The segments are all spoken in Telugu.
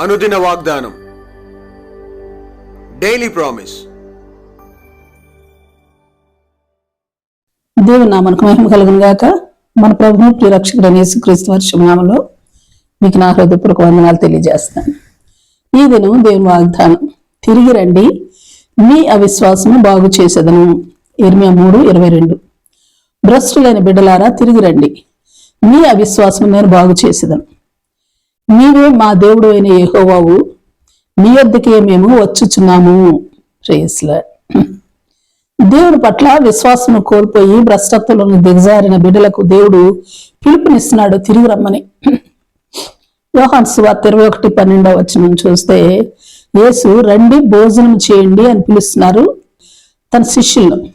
అనుదిన వాగ్దానం. డైలీ ప్రామిస్ దేవుని నామనకు మహిమ కలుగును గాక. మన ప్రభుని ప్రియరక్షకుడైన యేసుక్రీస్తు వారి శుభనామంలో మీకు నా హృదయపూర్వక వందనాలు తెలియజేస్తాను ఈ దినం దేవుని వాగ్దానం. తిరిగి రండి. మీ అవిశ్వాసము బాగు చేసేదను. ఇరవై మూడు ఇరవై రెండు. భ్రష్టులైన బిడ్డలారా తిరిగి రండి. మీ అవిశ్వాసము నేను బాగు చేసేదను. నీవే మా దేవుడు అయిన ఏహోవావు నీ వద్దకే మేము వచ్చుచున్నాము. ప్రేయస్ల దేవుని పట్ల విశ్వాసం కోల్పోయి భ్రష్టత్వంలో దిగజారిన బిడ్డలకు దేవుడు పిలుపునిస్తున్నాడు. తిరిగి రమ్మని. యోహాన్ సువార్త ఇరవై ఒకటి పన్నెండవ వచనం చూస్తే యేసు రండి భోజనం చేయండి అని పిలుస్తున్నారు తన శిష్యులను.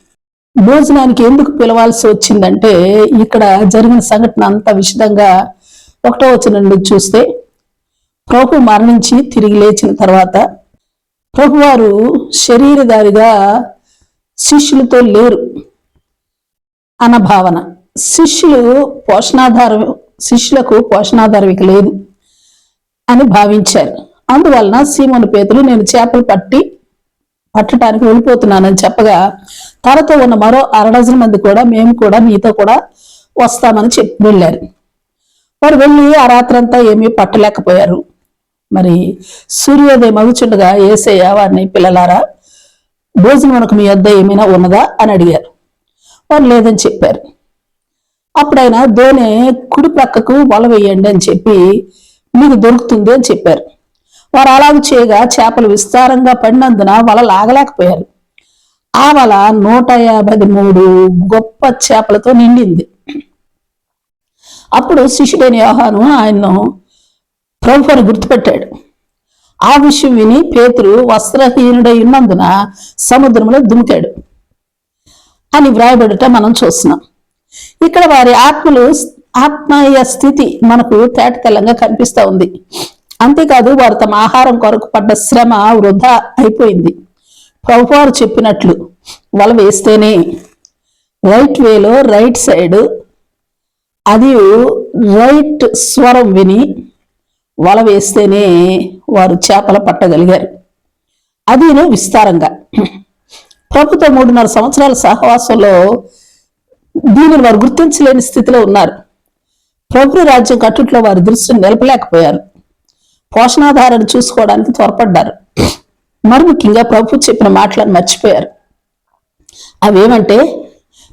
భోజనానికి ఎందుకు పిలవాల్సి వచ్చిందంటే ఇక్కడ జరిగిన సంఘటన అంత విషదంగా ఒకటో వచనం నుండి చూస్తే ప్రభు మరణించి తిరిగి లేచిన తర్వాత ప్రభువారు శరీరధారిగా శిష్యులతో లేరు. అన్న భావన శిష్యులు పోషణాధారం శిష్యులకు పోషణాధారం ఇక లేదు అని భావించారు. అందువలన సీమోను పేతులు నేను చేపలు పట్టి పట్టడానికి వెళ్ళిపోతున్నానని చెప్పగా తనతో ఉన్న మరో అరడజన్ మంది కూడా మేము కూడా నీతో కూడా వస్తామని చెప్పి వెళ్ళారు. వారు వెళ్ళి ఆ రాత్రంతా ఏమీ పట్టలేకపోయారు. మరి సూర్యోదయం మగుచుండగా ఏసయ్య వారిని పిల్లలారా భోజనం మనకు మీ వద్ద ఏమైనా ఉన్నదా? అని అడిగారు. వారు లేదని చెప్పారు. అప్పుడైనా దోణి కుడి ప్రక్కకు వల వేయండి అని చెప్పి మీకు దొరుకుతుంది అని చెప్పారు. వారు అలాగ చేయగా చేపలు విస్తారంగా పడినందున వల లాగలేకపోయారు. ఆ వల నూట యాభై మూడు గొప్ప చేపలతో నిండింది. అప్పుడు శిష్యుడైన యోహాను ఆయన్ను ప్రభుని గుర్తుపెట్టాడు. ఆ విషయం విని పేతురు వస్త్రహీనుడై ఉన్నందున సముద్రంలో దుమికాడు అని వ్రాయబడట మనం చూస్తున్నాం. ఇక్కడ వారి ఆత్మలు ఆత్మీయ స్థితి మనకు తేటతెల్లంగా కనిపిస్తూ ఉంది. అంతేకాదు వారు తమ ఆహారం కొరకు పడ్డ శ్రమ వృధా అయిపోయింది. ప్రభువారు చెప్పినట్లు వల వేస్తేనే రైట్ వేలో రైట్ సైడ్ అది రైట్ స్వరం విని వల వేస్తేనే వారు చేపలు పట్టగలిగారు అదిను విస్తారంగా. ప్రభుత్వ మూడున్నర సంవత్సరాల సహవాసంలో దీనిని వారు గుర్తించలేని స్థితిలో ఉన్నారు. ప్రభు రాజ్యం కట్టుట్లో వారి దృష్టిని నిలపలేకపోయారు. పోషణాధారాన్ని చూసుకోవడానికి త్వరపడ్డారు మరి ముఖ్యంగా ప్రభు చెప్పిన మాటలను మర్చిపోయారు. అవేమంటే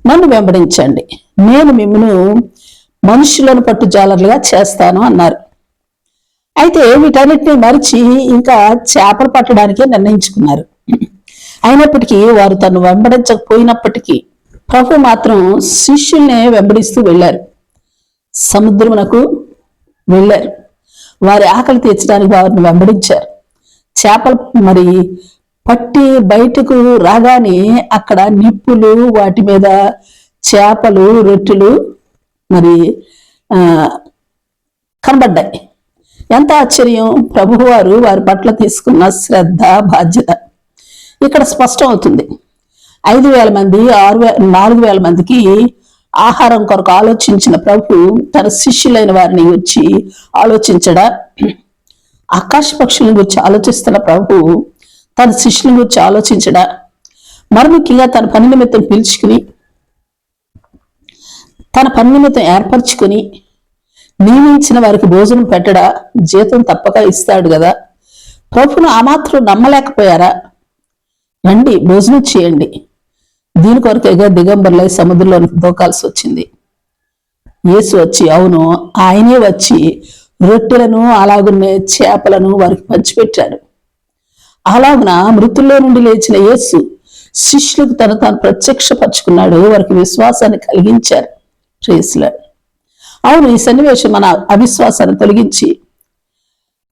నన్ను వెంబడించండి. నేను మిమ్మల్ని మనుషులను పట్టు జాలర్లుగా చేస్తాను అన్నారు. అయితే వీటన్నిటిని మరిచి ఇంకా చేపలు పట్టడానికే నిర్ణయించుకున్నారు. అయినప్పటికీ వారు తను వెంబడించకపోయినప్పటికీ ప్రభు మాత్రం శిష్యుల్నే వెంబడిస్తూ వెళ్ళారు. సముద్రమునకు వెళ్ళారు. వారి ఆకలి తీర్చడానికి వారిని వెంబడించారు. చేపలు మరి పట్టి బయటకు రాగానే అక్కడ నిప్పులు వాటి మీద చేపలు రొట్టెలు మరి కనబడ్డాయి. ఎంత ఆశ్చర్యం. ప్రభువారు వారి పట్ల తీసుకున్న శ్రద్ధ బాధ్యత. ఇక్కడ స్పష్టం అవుతుంది. ఐదు వేల మంది ఆరు వే నాలుగు వేల మందికి ఆహారం కొరకు ఆలోచించిన ప్రభు తన శిష్యులైన వారిని వచ్చి ఆలోచించడా? ఆకాశ పక్షుల గురించి ఆలోచిస్తున్న ప్రభు తన శిష్యుల గురించి ఆలోచించడా? మరి ముఖ్యంగా తన పని నిమిత్తం పిలుచుకుని తన పని నిమిత్తం ఏర్పరచుకుని నియమించిన వారికి భోజనం పెట్టడా? జీతం తప్పక ఇస్తాడు కదా ప్రభును ఆ మాత్రం నమ్మలేకపోయారా? రండి భోజనం చేయండి. దీని కొరకేగా దిగంబర్లై సముద్రంలోనికి దూకాల్సి వచ్చింది. యేసు వచ్చి అవును ఆయనే వచ్చి రొట్టెలను అలాగున్నే చేపలను వారికి పంచిపెట్టాడు. అలాగున మృతుల్లో నుండి లేచిన యేసు శిష్యులకు తను తాను ప్రత్యక్షపరుచుకున్నాడు వారికి విశ్వాసాన్ని కలిగించారు. ప్రేసులాడు అవును ఈ సన్నివేశం మన అవిశ్వాసాన్ని తొలగించి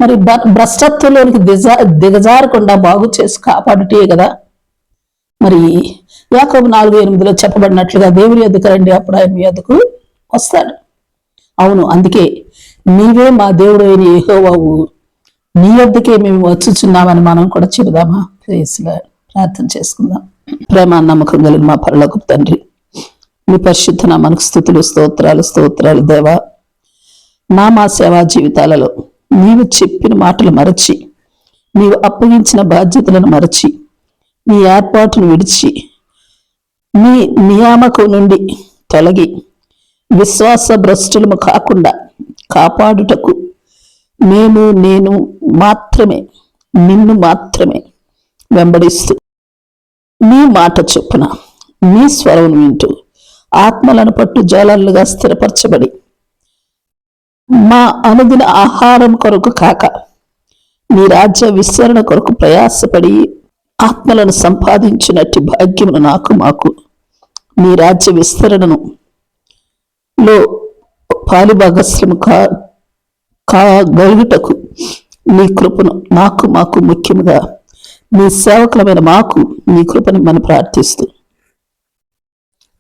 మరి భ్రష్టత్వంలోనికి దిజా దిగజారకుండా బాగు చేసి కాపాడుటే కదా. మరి యాకోబు నాలుగు ఎనిమిదిలో చెప్పబడినట్లుగా దేవుని ఎద్దుకు రండి అప్పుడు ఆయన మీ ఎద్దుకు వస్తాడు. అవును అందుకే నీవే మా దేవుడు అయిన ఏహోవావు నీ వద్దకే మేము వచ్చుచున్నామని మనం కూడా చెబుదామా? ప్రేసులా ప్రార్థన చేసుకుందాం. ప్రేమ నమ్మకం కలిగిన మా పరలోకి తండ్రి నీ పరిశుద్ధ నామానికి స్థుతులు స్తోత్రాలు స్తోత్రాలు దేవా. నా మా సేవా జీవితాలలో నీవు చెప్పిన మాటలు మరచి నీవు అప్పగించిన బాధ్యతలను మరచి నీ ఏర్పాటును విడిచి నీ నియామకం నుండి తొలగి విశ్వాస భ్రష్టులము కాకుండా కాపాడుటకు మేము నేను మాత్రమే నిన్ను మాత్రమే వెంబడిస్తూ నీ మాట చొప్పున నీ స్వరం వింటూ ఆత్మలను పట్టు జాలర్లుగా స్థిరపరచబడి మా అనుదిన ఆహారం కొరకు కాక మీ రాజ్య విస్తరణ కొరకు ప్రయాసపడి ఆత్మలను సంపాదించినట్టు భాగ్యమును నాకు మాకు. మీ రాజ్య విస్తరణను లో పాలిభాగస్రము కా కాగలుగుటకు నీ కృపను నాకు మాకు ముఖ్యముగా. నీ సేవకులమైన మాకు నీ కృపని మనం ప్రార్థిస్తూ